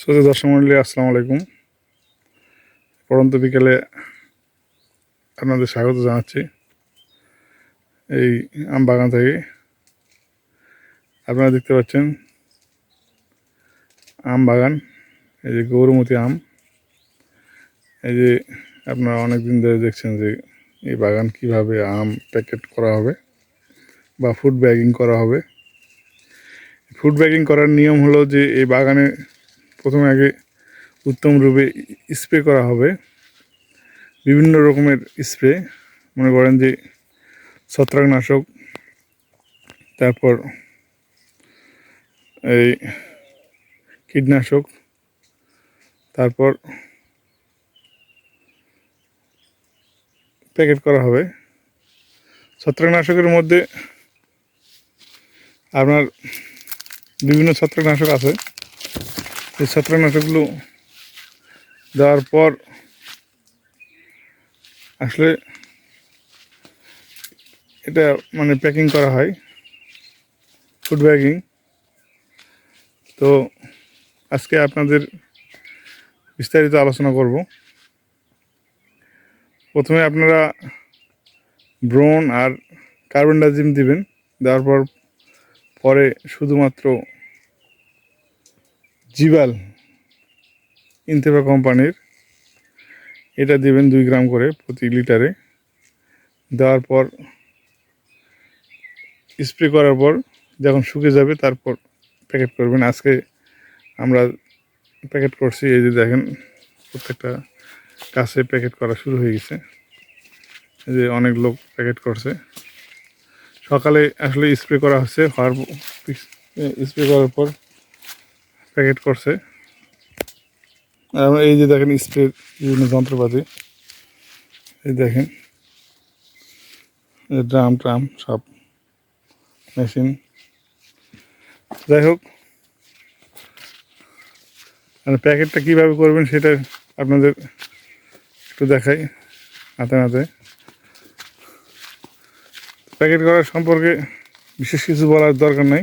শ্রোতা দর্শক মন্ডলী আসসালামু আলাইকুম। পড়ন্ত বিকেলে আপনাদের স্বাগত জানাচ্ছি এই আম বাগান থেকে। আপনারা দেখতে পাচ্ছেন আম বাগান এই যে গৌরমতি আম। এই যে আপনারা অনেক দিন ধরে দেখছেন যে এই বাগান কীভাবে আম প্যাকেট করা হবে বা ফুড ব্যাগিং করা হবে। ফুড ব্যাগিং করার নিয়ম হলো যে এই বাগানে প্রথমে আগে উত্তম রূপে স্প্রে করা হবে। বিভিন্ন রকমের স্প্রে। মনে করেন যে ছত্রাকনাশক, তারপর এই কীটনাশক, তারপর প্যাকেট করা হবে। ছত্রাকনাশকের মধ্যে আপনার বিভিন্ন ছত্রাকনাশক আছে। এই ছত্রাকনাশকগুলো দেওয়ার পর আসলে এটা মানে প্যাকিং করা হয় ফুড ব্যাগিং তো আজকে আপনাদের বিস্তারিত আলোচনা করব। প্রথমে আপনারা ব্রোন আর কার্বন ডাইজিম দিবেন, দেওয়ার পর, পরে শুধুমাত্র জিবাল ইনতেফা কোম্পানির। এটা দেবেন দুই গ্রাম করে প্রতি লিটারে। দেওয়ার পর, স্প্রে করার পর যখন শুকে যাবে, তারপর প্যাকেট করবেন। আজকে আমরা প্যাকেট করছি, এই যে দেখেন প্রত্যেকটা কাছে প্যাকেট করা শুরু হয়ে গেছে। এই যে অনেক লোক প্যাকেট করছে। সকালে আসলে স্প্রে করা হচ্ছে, হওয়ার স্প্রে করার পর প্যাকেট করছে। এই যে দেখেন স্প্রে বিভিন্ন যন্ত্রপাতি। এই দেখেন। ড্রাম ট্রাম সব মেশিন। যাই হোক। প্যাকেটটা কীভাবে করবেন সেটা আপনাদের একটু দেখাই হাতে হাতে প্যাকেট করার সম্পর্কে বিশেষ কিছু বলার দরকার নাই।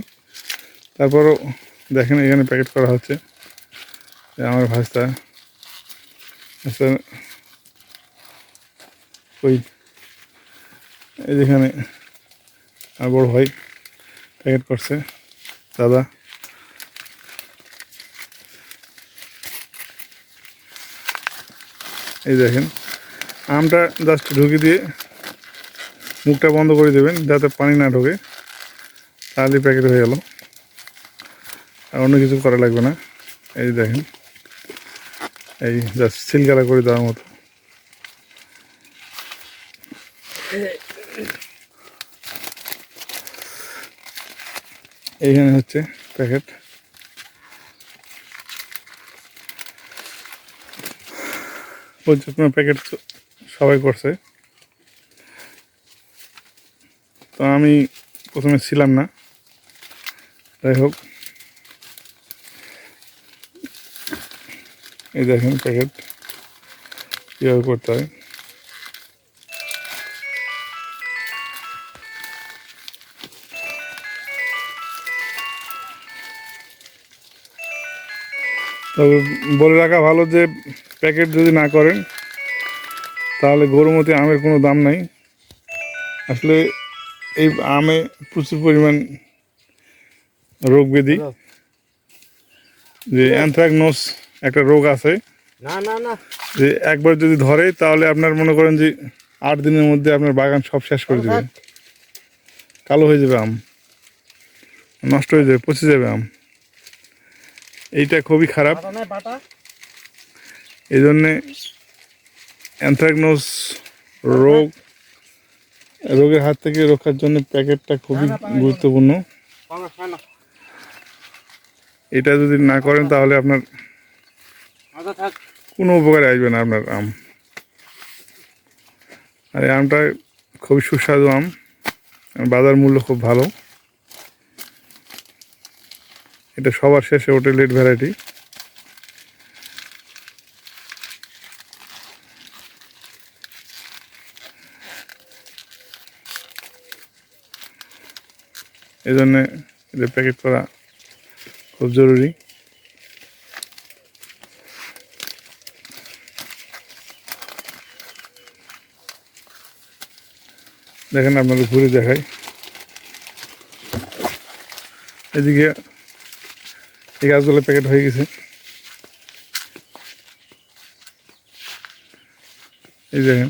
তারপরও দেখেন এখানে প্যাকেট করা হচ্ছে। আমার ভাস্তা। আচ্ছা ওই যেখানে আমার বড় ভাই প্যাকেট করছে, দাদা। এই দেখেন, আমটা জাস্ট ঢুকে দিয়ে মুখটা বন্ধ করে দেবেন, যাতে পানি না ঢোকে। তাহলে প্যাকেট হয়ে গেল। আর অন্য কিছু করা লাগবে না। এই দেখেন। এই জাস্ট সিলগালা করে দেওয়ার মতো। এইখানে হচ্ছে প্যাকেট। পর্যটন প্যাকেট সবাই করছে। তো আমি প্রথমে ছিলাম না। যাই হোক। এই দেখেন প্যাকেট। কীভাবে করতে হয়? তবে বলে রাখা ভালো যে প্যাকেট যদি না করেন তাহলে গরুমতি আমের কোনো দাম নাই। আসলে এই আমে প্রচুর পরিমাণ রোগ ব্যাধি। যে অ্যানথ্রাকনোস একটা রোগ আছে? না না না। যে একবার যদি ধরে তাহলে আপনার মনে করেন যে আট দিনের মধ্যে আপনার বাগান সব শেষ করে দেবে। কালো হয়ে যাবে আম। নষ্ট হয়ে যাবে পচে যাবে আম। এইটা খুবই খারাপ। এই জন্যে অ্যানথ্রাকনোস রোগ রোগের হাত থেকে রক্ষার জন্য প্যাকেটটা খুবই গুরুত্বপূর্ণ। এটা যদি না করেন তাহলে আপনার কোনো উপকারে আসবে না আপনার আম। আর এই আমটা খুবই সুস্বাদু আম। বাজার মূল্য খুব ভালো। এটা সবার শেষে লেট ভ্যারাইটি এই জন্যে এটা প্যাকেট করা খুব জরুরি। দেখেন আপনাদের ঘুরে দেখাই। এদিকে এই গাছগুলো প্যাকেট হয়ে গেছে। এই দেখেন।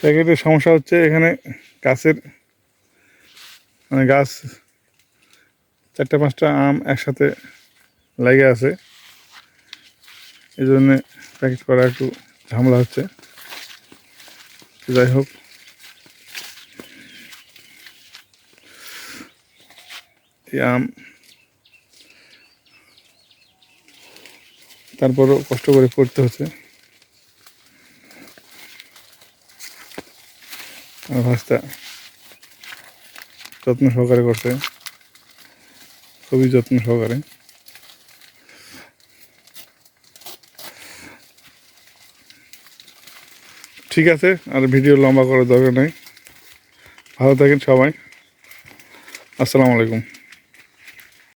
প্যাকেটের সমস্যা হচ্ছে এখানে গাছের মানে গাছ চারটে, পাঁচটা আম একসাথে লেগে আছে। এই জন্যে প্যাকেট করা একটু ঝামেলা হচ্ছে। যাই হোক। আম তারপরও কষ্ট করে করতে হচ্ছে। ভাষটা যত্ন সহকারে করছে খুবই যত্ন সহকারে। ঠিক আছে আর ভিডিও লম্বা করার দরকার নেই। ভালো থাকেন সবাই। আসসালামু আলাইকুম।